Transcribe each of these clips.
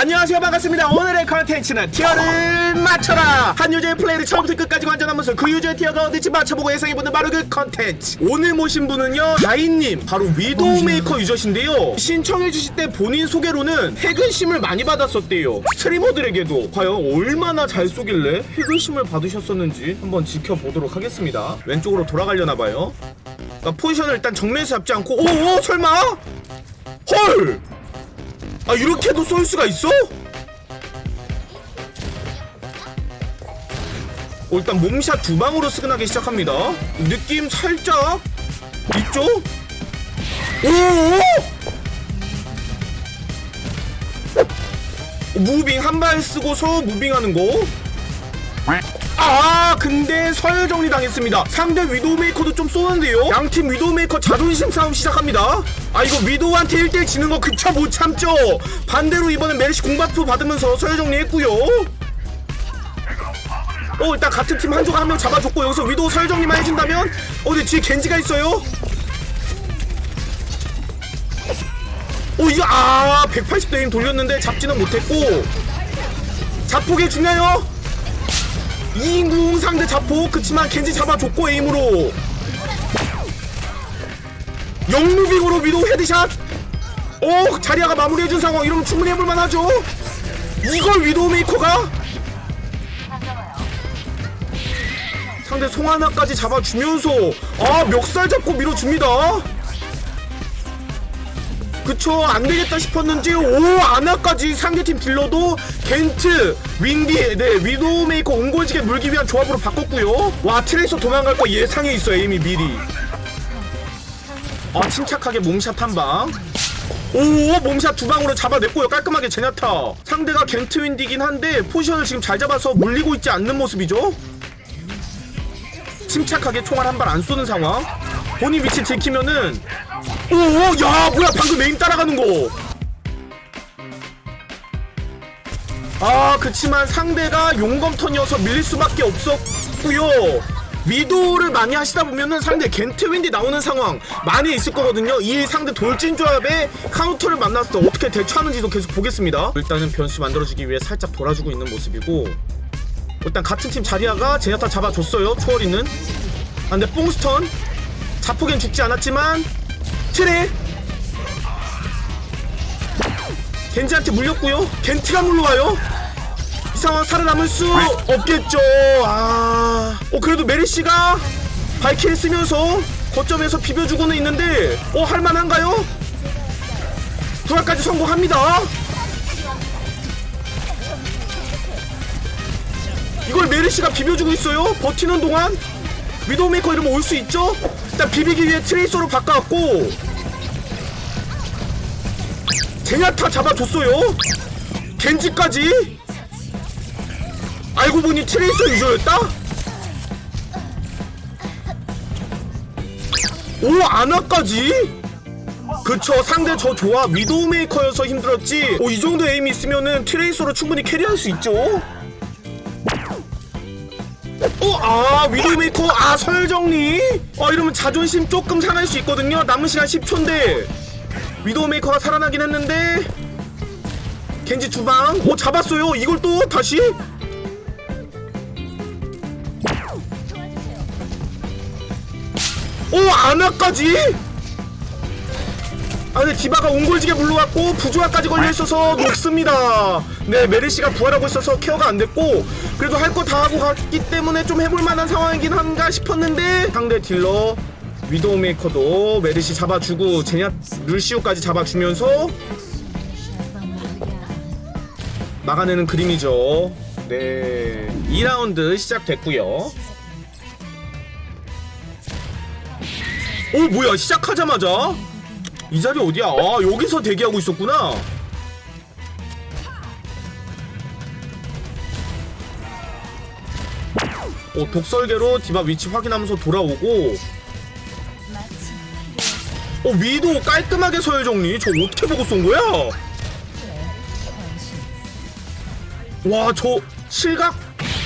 안녕하세요 반갑습니다. 오늘의 컨텐츠는 티어를 맞춰라! 한 유저의 플레이를 처음부터 끝까지 관전하면서 그 유저의 티어가 어딘지 맞춰보고 예상해보는 바로 그 컨텐츠. 오늘 모신 분은요 다인님 바로 위도우메이커 유저신데요. 신청해주실 때 본인 소개로는 핵은심을 많이 받았었대요. 스트리머들에게도 과연 얼마나 잘 쏘길래 핵은심을 받으셨었는지 한번 지켜보도록 하겠습니다. 왼쪽으로 돌아가려나봐요. 포지션을 일단 정면에서 잡지 않고 오오 설마? 헐 아 이렇게도 쏠 수가 있어? 어, 일단 몸샷 두 방으로 스근하기 시작합니다. 느낌 살짝 있죠? 오! 무빙 한 발 쓰고서 무빙하는 거. 아 근데 서열 정리 당했습니다 상대 위도우메이커도 좀 쏘는데요 양팀 위도우메이커 자존심 싸움 시작합니다 아 이거 위도우한테 1대1 지는 거 그쵸? 못 참죠? 반대로 이번엔 메르시 공바프 받으면서 서열 정리했고요. 어 일단 같은 팀 한조가 한 명 잡아줬고 여기서 위도우 서열 정리만 해준다면? 어 근데 뒤에 겐지가 있어요? 어 이거 아 180도 힘 돌렸는데 잡지는 못했고. 자폭에 중요해요. 2인궁 상대 자폭. 그치만 겐지 잡아줬고 에임으로 영무빙으로 위도 헤드샷. 오 자리아가 마무리해준 상황. 이러면 충분히 해볼만 하죠? 이걸 위도우 메이커가? 상대 송하나까지 잡아주면서 아 멱살 잡고 밀어줍니다. 그쵸 안되겠다 싶었는지 오 아나까지 상대팀 딜러도 겐트 윈디 네 위도우 메이커 옹골지게 물기 위한 조합으로 바꿨고요. 와 트레이서 도망갈 거 예상해 있어 에임이 미리 아 침착하게 몸샷 한방. 오 몸샷 두 방으로 잡아냈고요. 깔끔하게 제냐타. 상대가 겐트 윈디긴 한데 포지션을 지금 잘 잡아서 물리고 있지 않는 모습이죠? 침착하게 총알 한 발 안 쏘는 상황. 본인 위치 들키면은 오야 뭐야. 방금 메인 따라가는 거. 아 그치만 상대가 용검턴이어서 밀릴 수밖에 없었고요. 미도를 많이 하시다 보면은 상대 겐트 윈디 나오는 상황 많이 있을 거거든요. 이 상대 돌진 조합에 카운터를 만났을 때 어떻게 대처하는지도 계속 보겠습니다. 일단은 변수 만들어주기 위해 살짝 돌아주고 있는 모습이고 일단 같은 팀 자리아가 제냐타 잡아줬어요. 초월이는. 아, 근데 뽕스턴 자폭엔 죽지 않았지만 트레 겐지한테 물렸고요 겐트가 물러와요 이 상황 살아남을 수 없겠죠. 아... 어 그래도 메리 씨가 발키를 쓰면서 거점에서 비벼주고는 있는데 어 할만한가요? 부활까지 성공합니다. 이걸 메르시가 비벼주고 있어요? 버티는 동안? 위도우메이커 이러면 올 수 있죠? 일단 비비기 위해 트레이서로 바꿔왔고. 제냐타 잡아줬어요. 겐지까지 알고 보니 트레이서 유저였다? 오 아나까지? 그쵸 상대 저 조합 위도우메이커여서 힘들었지 오, 이 정도 에임이 있으면은 트레이서로 충분히 캐리할 수 있죠 어, 아, 위도메이커, 아, 설정리? 아, 이러면 자존심 조금 상할 수 있거든요. 남은 시간 10초인데. 위도메이커가 살아나긴 했는데. 겐지 주방. 오, 잡았어요. 이걸 또 다시? 오, 아나까지? 아 근데 디바가 옹골지게 물러왔고 부조화까지 걸려있어서 녹습니다. 네 메르시가 부활하고 있어서 케어가 안됐고 그래도 할 거 다 하고 갔기 때문에 좀 해볼만한 상황이긴 한가 싶었는데 상대 딜러 위도우메이커도 메르시 잡아주고 제냐 루시오까지 잡아주면서 막아내는 그림이죠. 네 2라운드 시작됐고요 오 뭐야 시작하자마자 이 자리 어디야? 아 여기서 대기하고 있었구나. 오 독설계로 디바 위치 확인하면서 돌아오고. 어 위도 깔끔하게 서열 정리. 저 어떻게 보고 쏜 거야? 와 저 실각.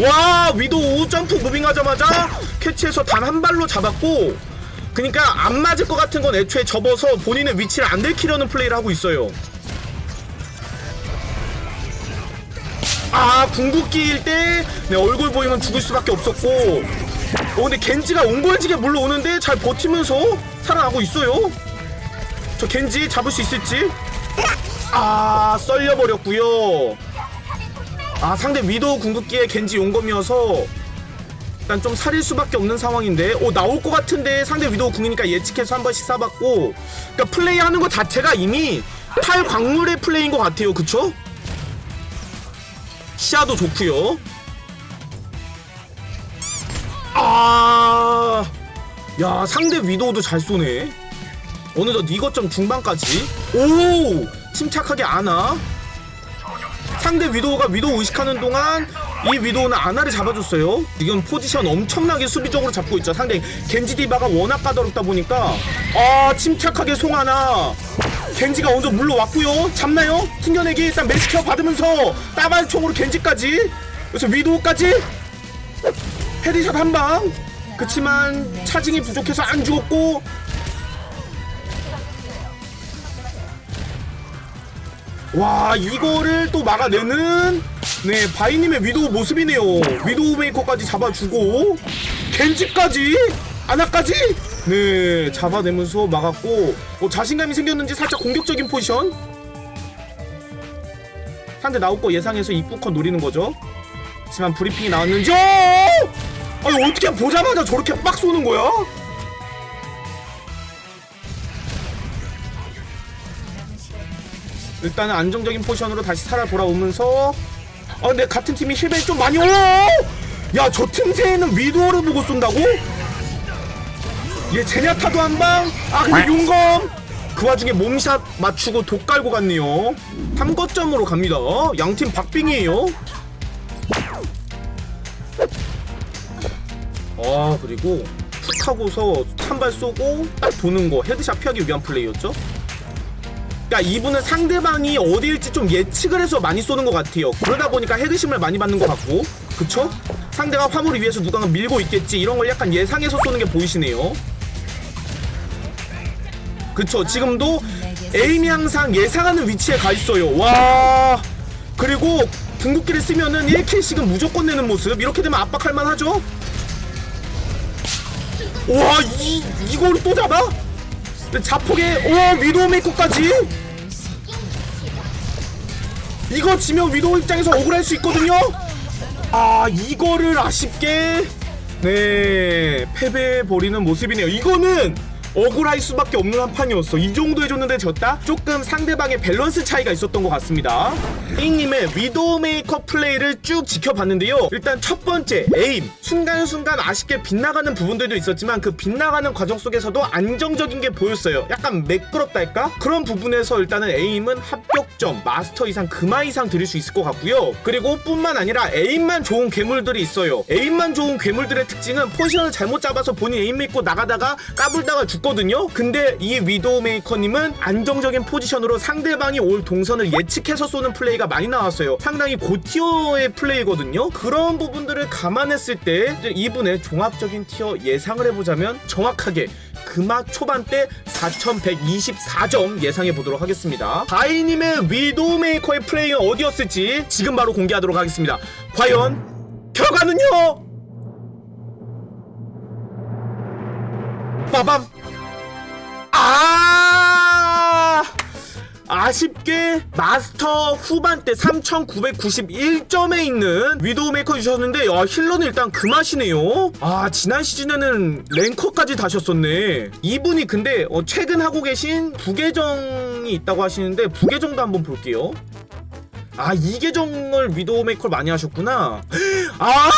와 위도 점프 무빙하자마자 캐치해서 단 한 발로 잡았고 그니까 안 맞을 것 같은 건 애초에 접어서 본인의 위치를 안 들키려는 플레이를 하고 있어요. 아 궁극기일 때 네, 얼굴 보이면 죽을 수밖에 없었고. 어 근데 겐지가 옹골지게 물러오는데 잘 버티면서 살아나고 있어요. 저 겐지 잡을 수 있을지? 아 썰려버렸고요. 아 상대 위도우 궁극기에 겐지 용검이어서 일단 좀 살릴 수밖에 없는 상황인데 오 나올 것 같은데 상대 위도우 궁이니까 예측해서 한 번씩 쏴봤고 그러니까 플레이하는 것 자체가 이미 탈 광물의 플레이인 것 같아요 그쵸? 시야도 좋고요 아, 야 상대 위도우도 잘 쏘네. 어느덧 이것점 중반까지. 오, 침착하게 안아. 상대 위도우가 위도우 의식하는 동안 이 위도우는 아나를 잡아줬어요. 지금 포지션 엄청나게 수비적으로 잡고 있죠. 상대 겐지 디바가 워낙 까다롭다 보니까 아 침착하게 송하나. 겐지가 먼저 물러왔고요. 잡나요? 튕겨내기 일단 매스케어 받으면서 따발총으로 겐지까지. 그래서 위도우까지 헤드샷 한 방. 그치만 차징이 부족해서 안 죽었고 와 이거를 또 막아내는 네 바이님의 위도우 모습이네요. 위도우 메이커까지 잡아주고 겐지까지? 아나까지? 네 잡아내면서 막았고 뭐 자신감이 생겼는지 살짝 공격적인 포지션? 상대 나올 거 예상해서 입구컷 노리는 거죠? 하지만 브리핑이 나왔는지 어! 아니 어떻게 보자마자 저렇게 빡 쏘는 거야? 일단은 안정적인 포지션으로 다시 살아 돌아오면서 아 근데 같은 팀이 힐벤 좀 많이 올라 야저 틈새에는 위도어를 보고 쏜다고? 얘 제냐타도 한방? 아 근데 용검! 그 와중에 몸샷 맞추고 독 깔고 갔네요. 3거점으로 갑니다. 양팀 박빙이에요. 아 그리고 툭 하고서 한 발 쏘고 딱 도는 거. 헤드샷 피하기 위한 플레이였죠 그러니까 이분은 상대방이 어디일지 좀 예측을 해서 많이 쏘는 것 같아요. 그러다 보니까 헤드심을 많이 받는 것 같고. 그쵸? 상대가 화물을 위해서 누군가 밀고 있겠지. 이런 걸 약간 예상해서 쏘는 게 보이시네요. 그쵸? 지금도 에임이 항상 예상하는 위치에 가 있어요. 와! 그리고 궁극기를 쓰면은 1킬씩은 무조건 내는 모습. 이렇게 되면 압박할 만하죠? 와, 이, 이거를 또 잡아? 근데 자폭에, 와, 위도우 메이커까지? 이거 지면 위도우 입장에서 억울할 수 있거든요? 아, 이거를 아쉽게, 네, 패배해버리는 모습이네요. 이거는 억울할 수밖에 없는 한 판이었어. 이 정도 해줬는데 졌다? 조금 상대방의 밸런스 차이가 있었던 것 같습니다. A님의 위도우메이커 플레이를 쭉 지켜봤는데요. 일단 첫 번째, 에임. 순간순간 아쉽게 빗나가는 부분들도 있었지만 그 빗나가는 과정 속에서도 안정적인 게 보였어요. 약간 매끄럽달까? 그런 부분에서 일단은 에임은 합격점, 마스터 이상, 금화 이상 드릴 수 있을 것 같고요. 그리고 뿐만 아니라 에임만 좋은 괴물들이 있어요. 에임만 좋은 괴물들의 특징은 포지션을 잘못 잡아서 본인 에임 믿고 나가다가 까불다가 죽 거든요. 근데 이 위도우 메이커님은 안정적인 포지션으로 상대방이 올 동선을 예측해서 쏘는 플레이가 많이 나왔어요. 상당히 고티어의 플레이거든요. 그런 부분들을 감안했을 때 이분의 종합적인 티어 예상을 해보자면 정확하게 금화 초반대 4124점 예상해 보도록 하겠습니다. 바이님의 위도우 메이커의 플레이는 어디였을지 지금 바로 공개하도록 하겠습니다. 과연 결과는요? 빠밤 아쉽게 마스터 후반대 3991점에 있는 위도우 메이커 주셨는데 야, 힐러는 일단 그 맛이네요. 아 지난 시즌에는 랭커까지 다셨었네. 이분이 근데 어, 최근 하고 계신 부계정이 있다고 하시는데 부계정도 한번 볼게요. 아 이 계정을 위도우 메이커를 많이 하셨구나. 아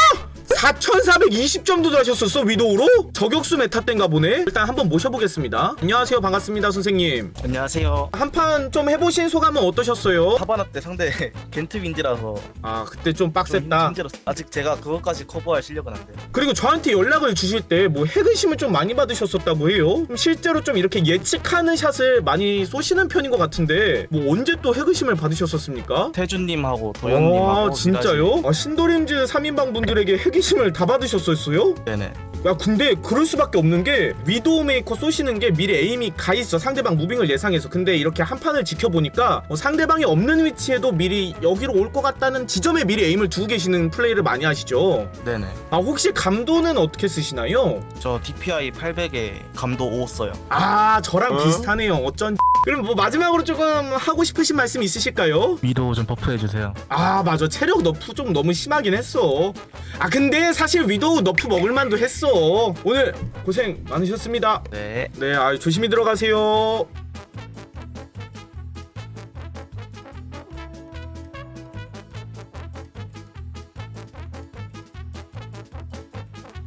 4,420점도 하셨었어 위도우로? 저격수 메타 땐가 보네 일단 한번 모셔보겠습니다 안녕하세요 반갑습니다 선생님 안녕하세요. 한 판 좀 해보신 소감은 어떠셨어요? 하바나 때 상대 겐트 윈디라서 아 그때 좀 좀 빡셌다 힘들었어. 아직 제가 그것까지 커버할 실력은 안 돼요. 그리고 저한테 연락을 주실 때뭐 헤드심을 좀 많이 받으셨었다고 해요 그럼 실제로 좀 이렇게 예측하는 샷을 많이 쏘시는 편인 것 같은데 뭐 언제 또 헤드심을 받으셨었습니까? 태준님하고 도현님하고 아 진짜요? 아, 신도림즈 3인방 분들에게 헤기 심 가르침을 다 받으셨었어요? 네네. 야 근데 그럴 수밖에 없는 게 위도우 메이커 쏘시는 게 미리 에임이 가 있어 상대방 무빙을 예상해서 근데 이렇게 한 판을 지켜보니까 어, 상대방이 없는 위치에도 미리 여기로 올 것 같다는 지점에 미리 에임을 두고 계시는 플레이를 많이 하시죠 네네. 아 혹시 감도는 어떻게 쓰시나요? 저 DPI 800에 감도 5 써요. 아 저랑 어? 비슷하네요 어쩐 그럼 뭐 마지막으로 조금 하고 싶으신 말씀 있으실까요? 위도우 좀 버프해주세요. 아 맞아 체력 너프 좀 너무 심하긴 했어 아 근데 사실 위도우 너프 먹을만도 했어 오늘 고생 많으셨습니다 네. 네, 아, 조심히 들어가세요.